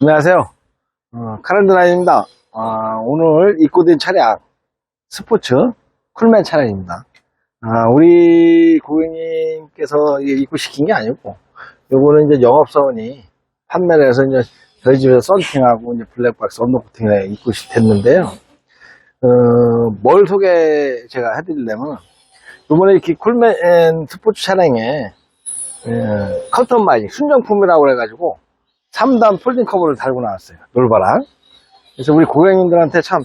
안녕하세요. 어, 카렌드라인입니다. 아, 오늘 입고 된 차량 스포츠 쿨맨 차량입니다. 아, 우리 고객님께서 입고시킨 게 아니고 요거는 이제 영업사원이 판매를 해서 이제 저희 집에서 썬팅하고 이제 블랙박스 언더코팅에 입고됐는데요. 어, 뭘 소개 제가 해드리려면 요번에 이렇게 쿨맨 스포츠 차량에 예, 커튼 마이징 순정품이라고 그래가지고 3단 폴딩 커버를 달고 나왔어요. 놀바랑. 그래서 우리 고객님들한테 참,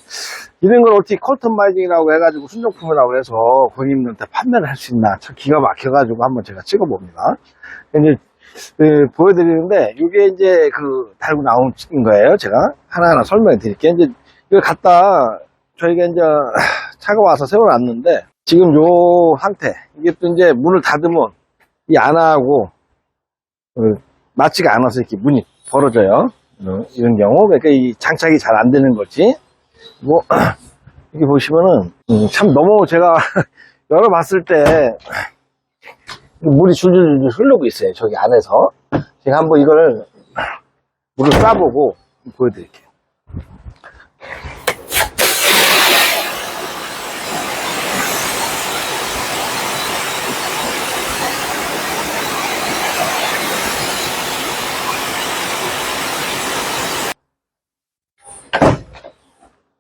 이런 걸 어떻게 커튼 마이징이라고 해가지고 순정품이라고 해서 고객님들한테 판매를 할 수 있나 참 기가 막혀가지고 한번 제가 찍어봅니다. 이제, 그, 보여드리는데, 이게 이제 그, 달고 나온 거예요. 제가 하나하나 설명해 드릴게요. 이제, 이걸 갖다 저희가 이제 차가 와서 세워놨는데, 지금 요 상태, 이게 또 이제 문을 닫으면 이 안하고, 어, 맞지가 않아서 이렇게 문이 벌어져요. 어, 이런 경우. 그러니까 이 장착이 잘 안 되는 거지. 뭐, 이렇게 보시면은, 음, 참 너무 제가 열어봤을 때, 물이 줄줄줄 흐르고 있어요. 저기 안에서. 제가 한번 이걸 물을 쏴보고 보여드릴게요.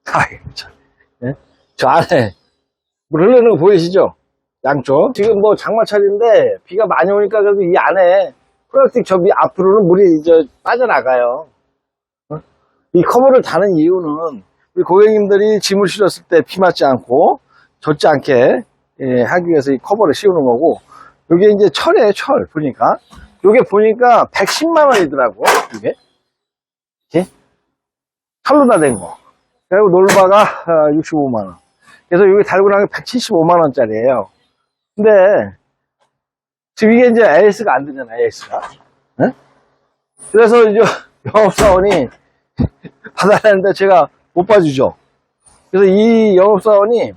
아이, 참. 예? 저 안에 물 흐르는 거 보이시죠? 양쪽. 지금 뭐 장마철인데 비가 많이 오니까 그래도 이 안에 플라스틱 접이 앞으로는 물이 이제 빠져나가요. 어? 이 커버를 다는 이유는 우리 고객님들이 짐을 실었을 때 피 맞지 않고 젖지 않게 예, 하기 위해서 이 커버를 씌우는 거고 이게 이제 철이에요, 철. 보니까. 이게 보니까 110만 원이더라고. 이게. 이렇게. 칼로 다 된 거. 그리고 놀바가 65만 원. 그래서 여기 달고 게 175만원짜리예요 근데, 지금 이게 이제 AS가 안 되잖아, AS가. 그래서 이제 영업사원이 받아내는데 제가 못 봐주죠. 그래서 이 영업사원이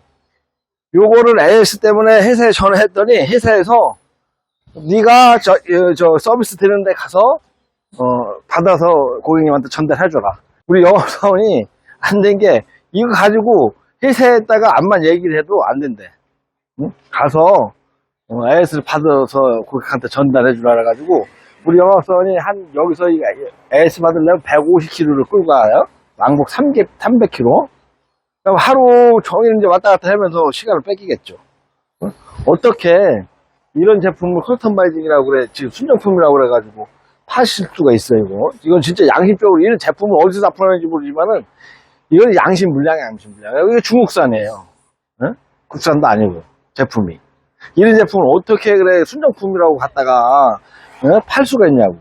요거를 AS 때문에 회사에 전화했더니 회사에서 네가 저, 어, 저 서비스 드리는데 가서 어, 받아서 고객님한테 전달해줘라. 우리 영업사원이 안 된 게 이거 가지고 회사에다가 암만 얘기를 해도 안 된대. 응? 가서 어, AS를 받아서 고객한테 전달해 주라 그래가지고 우리 영업사원이 한 여기서 이 AS 받으려면 150km를 끌고 가요. 왕복 300, 300km. 그럼 하루 종일 이제 왔다 갔다 하면서 시간을 뺏기겠죠. 어? 어떻게 이런 제품을 컬턴 바이징이라고 그래 지금 순정품이라고 그래가지고 파실 수가 있어요 이거 이건 진짜 양심적으로 이런 제품을 어디서 납품하는지 모르지만은 이건 양심 불량이 양심 불량 이게 중국산이에요 어? 국산도 아니고 제품이 이런 제품을 어떻게 그래 순정품이라고 갖다가 어? 팔 수가 있냐고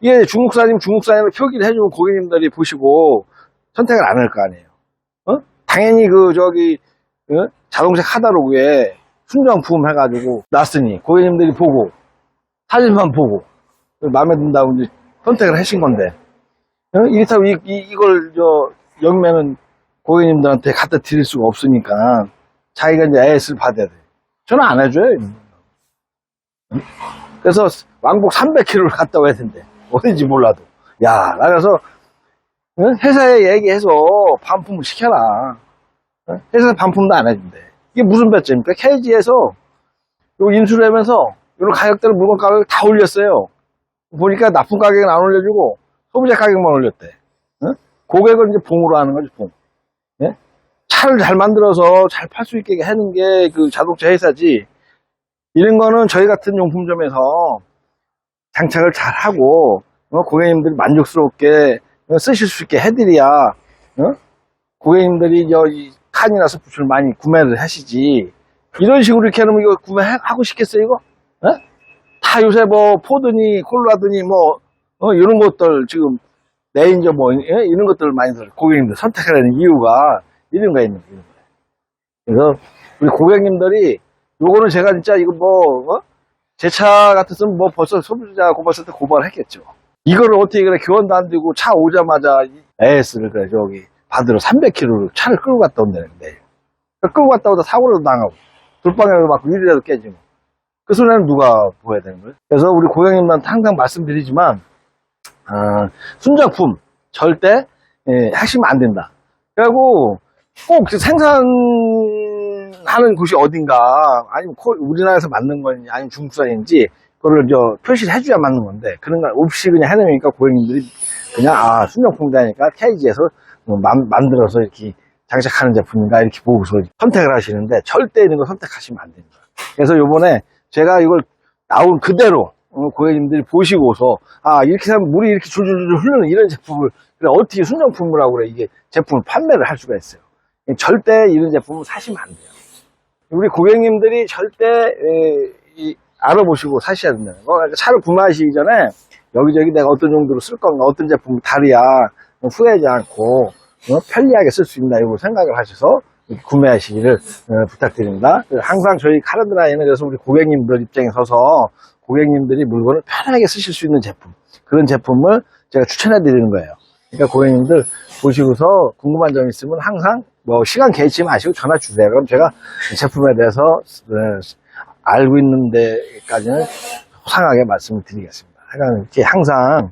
이게 중국산이면 중국산이라고 표기를 해주고 고객님들이 보시고 선택을 안 할 거 아니에요 어? 당연히 그 저기 어? 자동차 카다로그에 순정품 해가지고 놨으니 고객님들이 보고 사진만 보고 마음에 든다고 이제 선택을 하신 건데 어? 이렇다고 이, 이, 이걸 저 영매는 고객님들한테 갖다 드릴 수가 없으니까 자기가 이제 AS를 받아야 돼. 저는 안 해줘요. 그래서 왕복 300km를 갔다 와야 된대. 어딘지 몰라도. 야, 나 그래서 응? 회사에 얘기해서 반품을 시켜라. 응? 회사에 반품도 안 해준대. 이게 무슨 배째입니까? 요 인수를 하면서 이런 가격대를 물건 가격 다 올렸어요. 보니까 납품 가격은 안 올려주고 소비자 가격만 올렸대. 응? 고객을 이제 봉으로 하는 거지, 봉. 예? 차를 잘 만들어서 잘 팔 수 있게 하는 게 그 자동차 회사지. 이런 거는 저희 같은 용품점에서 장착을 잘 하고, 어, 고객님들이 만족스럽게 어, 쓰실 수 있게 해드려야, 어? 고객님들이 저, 이 칸이나 스포츠를 많이 구매를 하시지. 이런 식으로 이렇게 하면 이거 구매하고 싶겠어요, 이거? 어? 다 요새 뭐, 포드니, 콜라드니, 뭐, 어, 이런 것들 지금 레인저 뭐 예? 이런 것들을 많이 들 고객님들 선택하는 이유가 이런 거에 있는 거예요. 그래서 우리 고객님들이 요거는 제가 진짜 이거 뭐제차 같았으면 뭐 벌써 소비자 고발했을 때 고발했겠죠. 이거를 어떻게 그래 교환도 안 되고 차 오자마자 AS를 그래 저기 받으러 300km를 차를 끌고 갔다 온다는데 끌고 갔다 오다 사고라도 당하고 돌방에도 맞고 유리라도 깨지고 그 손해는 누가 보여야 되는 거예요? 그래서 우리 고객님들한테 항상 말씀드리지만 아, 순정품 절대 예, 하시면 안 된다. 그리고 꼭 생산하는 곳이 어딘가 아니면 코- 우리나라에서 만든 건지 아니면 중국산인지 그거를 저 표시를 해줘야 맞는 건데 그런 걸 없이 그냥 해놓으니까 고객님들이 그냥 아 순정품이다니까 케이지에서 뭐 만, 만들어서 이렇게 장착하는 제품인가 이렇게 보고서 선택을 하시는데 절대 이런 거 선택하시면 안 됩니다. 그래서 요번에 제가 이걸 나온 그대로 어, 고객님들이 보시고서 아 이렇게 하면 물이 이렇게 줄줄줄 흐르는 이런 제품을 어떻게 순정품이라고 그래 이게 제품을 판매를 할 수가 있어요. 절대 이런 제품을 사시면 안 돼요. 우리 고객님들이 절대 에, 이, 알아보시고 사셔야 된다는 거. 그러니까 차를 구매하시기 전에 여기저기 내가 어떤 정도로 쓸 건가, 어떤 제품을 다려야 후회하지 않고 어, 편리하게 쓸 수 있나 이걸 생각을 하셔서 구매하시기를 어, 부탁드립니다. 항상 저희 카르드라인은 그래서 우리 고객님들 입장에 서서 고객님들이 물건을 편하게 쓰실 수 있는 제품 그런 제품을 제가 추천해 드리는 거예요. 그러니까 고객님들 보시고서 궁금한 점 있으면 항상 뭐 시간 개의치 마시고 전화 주세요. 그럼 제가 이 제품에 대해서 어, 알고 있는 데까지는 소상하게 말씀을 드리겠습니다. 하여간 이렇게 항상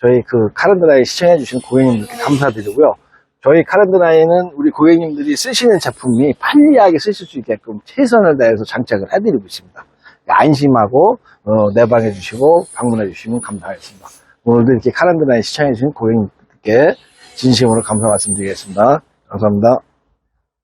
저희 그 카렌드라인 시청해 주신 고객님들께 감사드리고요. 저희 카렌드라인은 우리 고객님들이 쓰시는 제품이 편리하게 쓰실 수 있게끔 최선을 다해서 장착을 해드리고 있습니다. 안심하고 어, 내방해 주시고 방문해 주시면 감사하겠습니다. 오늘도 이렇게 카렌드라인 시청해 주신 고객님들께 진심으로 감사 말씀드리겠습니다. 감사합니다.